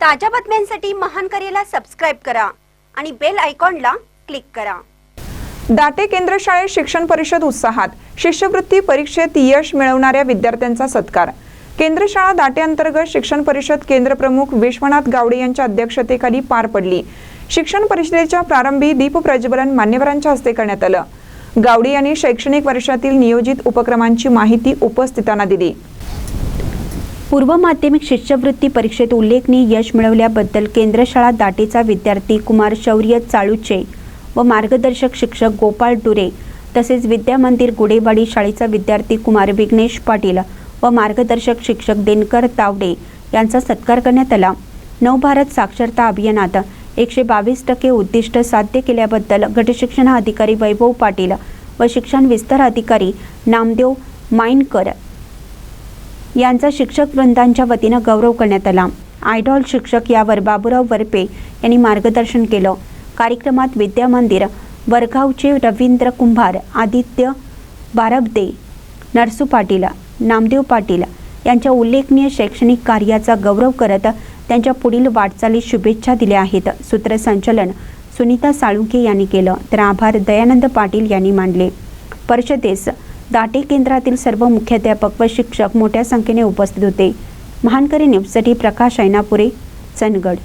ताज्या बातम्यांसाठी महान करेला सबस्क्राईब करा आणि बेल आयकॉनला क्लिक करा. दाटे केंद्र शाळेत शिक्षण परिषद उत्साहात शिष्यवृत्ती परीक्षेत यश मिळवणाऱ्या विद्यार्थ्यांचा सत्कार. केंद्र शाळा दाटे अंतर्गत शिक्षण परिषद केंद्र प्रमुख विश्वनाथ गावडे यांच्या अध्यक्षतेखाली पार पडली. शिक्षण परिषदेच्या प्रारंभी दीप प्रज्वलन मान्यवरांच्या हस्ते करण्यात आलं. गावडे यांनी शैक्षणिक वर्षातील नियोजित उपक्रमांची माहिती उपस्थितांना दिली. पूर्व माध्यमिक शिष्यवृत्ती परीक्षेत उल्लेखनीय यश मिळवल्याबद्दल केंद्र शाळा दाटेचा विद्यार्थी कुमार शौर्य चाळुचे व मार्गदर्शक शिक्षक गोपाळ डुरे तसेच विद्यामंदिर गुडेवाडी शाळेचा विद्यार्थी कुमार विघ्नेश पाटील व मार्गदर्शक शिक्षक दिनकर तावडे यांचा सत्कार करण्यात आला. नवभारत साक्षरता अभियानात एकशे बावीस टक्के उद्दिष्ट साध्य केल्याबद्दल गटशिक्षण अधिकारी वैभव पाटील व शिक्षण विस्तार अधिकारी नामदेव माइनकर यांचा शिक्षक वृंदांच्या वतीनं गौरव करण्यात आला. आयडॉल शिक्षक यावर बाबूराव वरपे यांनी मार्गदर्शन केलं. कार्यक्रमात विद्यामंदिर वरगावचे रवींद्र कुंभार आदित्य बारबदे नरसू पाटील नामदेव पाटील यांच्या उल्लेखनीय शैक्षणिक कार्याचा गौरव करत त्यांच्या पुढील वाटचालीस शुभेच्छा दिल्या आहेत. सूत्रसंचलन सुनीता साळुंके यांनी केलं. तर आभार दयानंद पाटील यांनी मानले परिषदेस दाटे केंद्रातील सर्व मुख्याध्यापक व शिक्षक मोठ्या संख्येने उपस्थित होते. महानकरी न्यूजसाठी प्रकाश ऐनापुरे चंदगड.